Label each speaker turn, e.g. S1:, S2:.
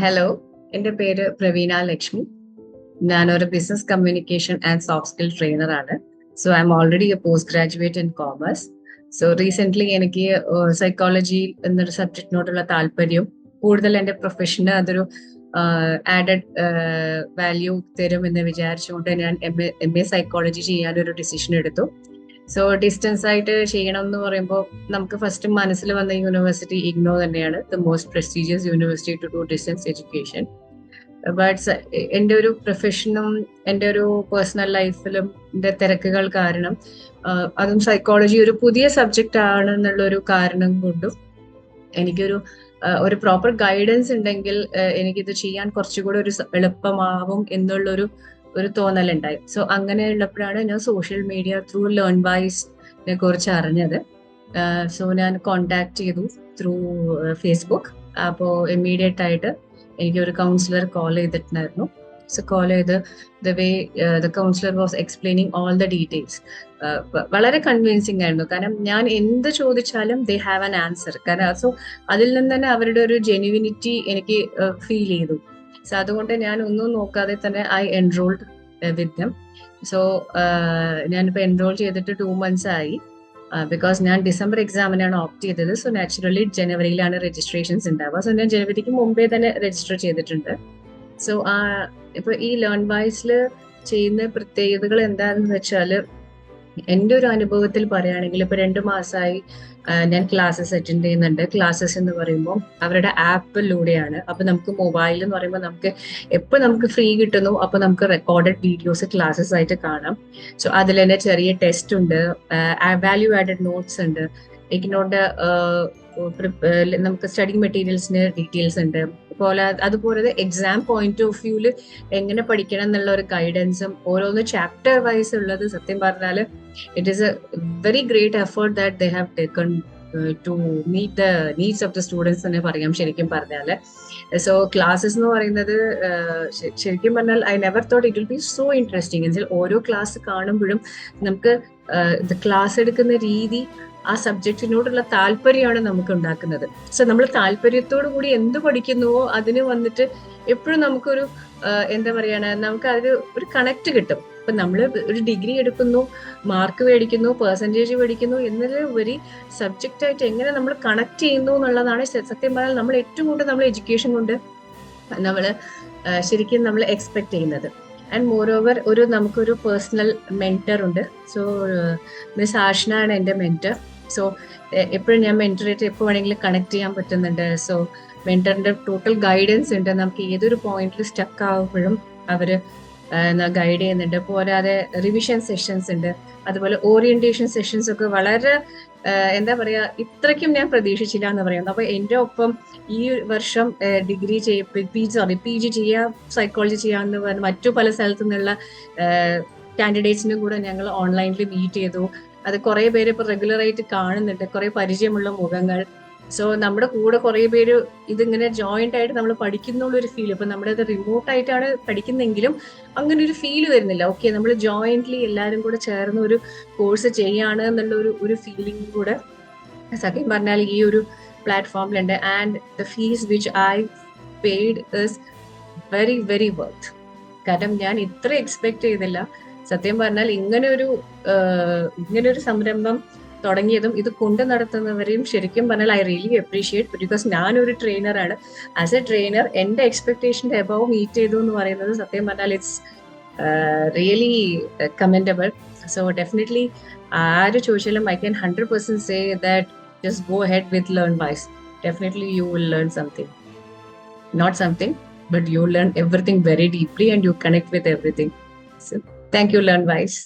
S1: Hello എന്റെ പേര് പ്രവീണ ലക്ഷ്മി. ഞാനൊരു business communication and soft skill trainer ആണ്. So I am already a post graduate in commerce so recent എനിക്ക് psychology എന്നൊരു സബ്ജക്റ്റിനോടുള്ള താല്പര്യം കൂടുതൽ എന്റെ പ്രൊഫഷന് അതൊരു ആഡഡ് വാല്യൂ തരും എന്ന് വിചാരിച്ചുകൊണ്ട് ഞാൻ M A M A psychology ചെയ്യാനൊരു ഡിസിഷൻ എടുത്തു. സോ ഡിസ്റ്റൻസ് ആയിട്ട് ചെയ്യണം എന്ന് പറയുമ്പോൾ നമുക്ക് ഫസ്റ്റ് മനസ്സിൽ വന്ന യൂണിവേഴ്സിറ്റി ഇഗ്നോ തന്നെയാണ്. The most prestigious university to do distance education but എന്റെ ഒരു പ്രൊഫഷനും എന്റെ ഒരു പേഴ്സണൽ ലൈഫിലും എന്റെ തിരക്കുകൾ കാരണം അതും സൈക്കോളജി ഒരു പുതിയ സബ്ജക്റ്റ് ആണ് എന്നുള്ളൊരു കാരണം കൊണ്ടും എനിക്കൊരു ഒരു പ്രോപ്പർ ഗൈഡൻസ് ഉണ്ടെങ്കിൽ എനിക്കിത് ചെയ്യാൻ കുറച്ചുകൂടെ ഒരു എളുപ്പമാവും എന്നുള്ളൊരു ഒരു തോന്നലുണ്ടായി. സോ അങ്ങനെയുള്ളപ്പോഴാണ് ഞാൻ സോഷ്യൽ മീഡിയ ത്രൂ ലേൺ ബൈസിനെ കുറിച്ച് അറിഞ്ഞത്. സോ ഞാൻ കോണ്ടാക്ട് ചെയ്തു ത്രൂ ഫേസ്ബുക്ക് അപ്പോൾ ഇമ്മീഡിയറ്റ് ആയിട്ട് എനിക്ക് ഒരു കൗൺസിലർ കോൾ ചെയ്തിട്ടുണ്ടായിരുന്നു. സോ കോൾ ചെയ്ത് the way the counsellor was explaining all the details വളരെ കൺവിൻസിങ് ആയിരുന്നു. കാരണം ഞാൻ എന്ത് ചോദിച്ചാലും ദേ ഹാവ് ആൻ ആൻസർ കാരണം സോ അതിൽ നിന്ന് തന്നെ അവരുടെ ഒരു ജെനുവിനിറ്റി എനിക്ക് ഫീൽ ചെയ്തു. സോ അതുകൊണ്ട് ഞാൻ ഒന്നും നോക്കാതെ തന്നെ I enrolled with them so ഞാനിപ്പോൾ എൻറോൾ ചെയ്തിട്ട് ടു മന്ത്സ് ആയി. ബിക്കോസ് ഞാൻ ഡിസംബർ എക്സാമിനാണ് ഓപ്റ്റ് ചെയ്തത്. സോ നാച്ചുറലി ജനുവരിയിലാണ് രജിസ്ട്രേഷൻസ് ഉണ്ടാവുക. സോ ഞാൻ ജനുവരിക്ക് മുമ്പേ തന്നെ രജിസ്റ്റർ ചെയ്തിട്ടുണ്ട്. സോ ഇപ്പൊ ഈ ലേൺ വൈസിൽ ചെയ്യുന്ന പ്രത്യേകതകൾ എന്താണെന്ന് വെച്ചാൽ എന്റെ ഒരു അനുഭവത്തിൽ പറയുകയാണെങ്കിൽ ഇപ്പൊ രണ്ടു മാസമായി ഞാൻ ക്ലാസ്സസ് അറ്റൻഡ് ചെയ്യുന്നുണ്ട്. ക്ലാസ്സസ് എന്ന് പറയുമ്പോൾ അവരുടെ ആപ്പിലൂടെയാണ് അപ്പൊ നമുക്ക് മൊബൈൽ എന്ന് പറയുമ്പോൾ നമുക്ക് എപ്പോൾ നമുക്ക് ഫ്രീ കിട്ടുന്നു അപ്പൊ നമുക്ക് റെക്കോർഡഡ് വീഡിയോസ് ക്ലാസ്സസ് ആയിട്ട് കാണാം. സോ അതിൽ തന്നെ ചെറിയ ടെസ്റ്റ് ഉണ്ട്. വാല്യൂ ആഡഡ് നോട്ട്സ് ഉണ്ട്. എനിക്കിനോട് നമുക്ക് സ്റ്റഡി മെറ്റീരിയൽസിന് ഡീറ്റെയിൽസ് ഉണ്ട്. പോലെ അതുപോലെ എക്സാം പോയിന്റ് ഓഫ് വ്യൂൽ എങ്ങനെ പഠിക്കണം എന്നുള്ള ഒരു ഗൈഡൻസും ഓരോന്ന് ചാപ്റ്റർ വൈസ് ഉള്ളത് സത്യം പറഞ്ഞാൽ it is a very great effort that they have taken to meet the needs of the students എന്ന് പറയാം ശരിക്കും പറഞ്ഞാൽ സോ ക്ലാസ്സസ് എന്ന് പറയുന്നത് ശരിക്കും പറഞ്ഞാൽ I never thought it will be so interesting എന്നുവെച്ചാൽ ഓരോ ക്ലാസ് കാണുമ്പോഴും നമുക്ക് ക്ലാസ് എടുക്കുന്ന രീതി ആ സബ്ജക്റ്റിനോടുള്ള താല്പര്യമാണ് നമുക്ക് ഉണ്ടാക്കുന്നത് സോ നമ്മൾ താല്പര്യത്തോടു കൂടി എന്ത് പഠിക്കുന്നുവോ അതിന് വന്നിട്ട് എപ്പോഴും നമുക്കൊരു എന്താ പറയുക നമുക്ക് അതിൽ ഒരു കണക്ട് കിട്ടും. ഇപ്പൊ നമ്മൾ ഒരു ഡിഗ്രി എടുക്കുന്നു മാർക്ക് മേടിക്കുന്നു പെർസെന്റേജ് മേടിക്കുന്നു എന്നതിലുപരി സബ്ജക്റ്റ് ആയിട്ട് എങ്ങനെ നമ്മൾ കണക്ട് ചെയ്യുന്നു എന്നുള്ളതാണ് സത്യം പറഞ്ഞാൽ നമ്മൾ ഏറ്റവും കൂടുതൽ നമ്മൾ എഡ്യൂക്കേഷൻ കൊണ്ട് നമ്മൾ ശരിക്കും നമ്മൾ എക്സ്പെക്ട് ചെയ്യുന്നത്. ആൻഡ് മോർ ഓവർ ഒരു നമുക്കൊരു പേഴ്സണൽ മെന്റർ ഉണ്ട്. സോ മിസ് ആഷ്ന ആണ് എന്റെ മെന്റർ സോ എപ്പോഴും ഞാൻ മെന്ററായിട്ട് എപ്പോൾ വേണമെങ്കിലും കണക്ട് ചെയ്യാൻ പറ്റുന്നുണ്ട്. സോ മെന്ററിന്റെ ടോട്ടൽ ഗൈഡൻസ് ഉണ്ട്. നമുക്ക് ഏതൊരു പോയിന്റിൽ സ്റ്റക്ക് ആകുമ്പോഴും അവർ ഗൈഡ് ചെയ്യുന്നുണ്ട്. പോരാതെ റിവിഷൻ സെഷൻസ് ഉണ്ട്. അതുപോലെ ഓറിയന്റേഷൻ സെഷൻസ് ഒക്കെ വളരെ എന്താ പറയാ ഇത്രയ്ക്കും ഞാൻ പ്രതീക്ഷിച്ചില്ല എന്ന് പറയുന്നത് അപ്പൊ എന്റെ ഒപ്പം ഈ വർഷം ഡിഗ്രി ചെയ്യ പി സോറി പി ജി ചെയ്യാം സൈക്കോളജി ചെയ്യാന്ന് പറഞ്ഞ മറ്റു പല സ്ഥലത്തു നിന്നുള്ള കാൻഡിഡേറ്റ്സിനും കൂടെ ഞങ്ങൾ ഓൺലൈനിൽ മീറ്റ് ചെയ്തു. അത് കുറെ പേര് ഇപ്പൊ റെഗുലറായിട്ട് കാണുന്നുണ്ട്. കുറെ പരിചയമുള്ള മുഖങ്ങൾ. സോ നമ്മുടെ കൂടെ കുറെ പേര് ഇതിങ്ങനെ ജോയിന്റ് ആയിട്ട് നമ്മൾ പഠിക്കുന്നുള്ള ഒരു ഫീൽ ഇപ്പൊ നമ്മുടെ ഇത് റിമോട്ട് ആയിട്ടാണ് പഠിക്കുന്നെങ്കിലും അങ്ങനെ ഒരു ഫീൽ വരുന്നില്ല. ഓക്കെ നമ്മൾ ജോയിന്റ്ലി എല്ലാവരും കൂടെ ചേർന്ന് ഒരു കോഴ്സ് ചെയ്യാണ് എന്നുള്ള ഒരു ഒരു ഫീലിംഗ് കൂടെ സത്യം പറഞ്ഞാൽ ഈ ഒരു പ്ലാറ്റ്ഫോമിലുണ്ട് and the fees which I paid is very very worth കാരണം ഞാൻ ഇത്ര എക്സ്പെക്ട് ചെയ്തില്ല സത്യം പറഞ്ഞാൽ ഇങ്ങനെ ഒരു ഇങ്ങനെ ഒരു സംരംഭം തുടങ്ങിയതും ഇത് കൊണ്ടു നടത്തുന്നവരെയും ശരിക്കും പറഞ്ഞാൽ ഐ റിയലി അപ്രീഷിയേറ്റ് ബിക്കോസ് ഞാനൊരു ട്രെയിനറാണ് ആസ് എ ട്രെയിനർ എന്റെ എക്സ്പെക്ടേഷന്റെ അബവ് മീറ്റ് ചെയ്തു എന്ന് പറയുന്നത് സത്യം പറഞ്ഞാൽ it's really commendable so definitely ആര് ചോദിച്ചാലും I can hundred percent say that just go head with Learn Wise definitely you will learn something not something but you learn everything very deeply and you connect with everything so you learn wise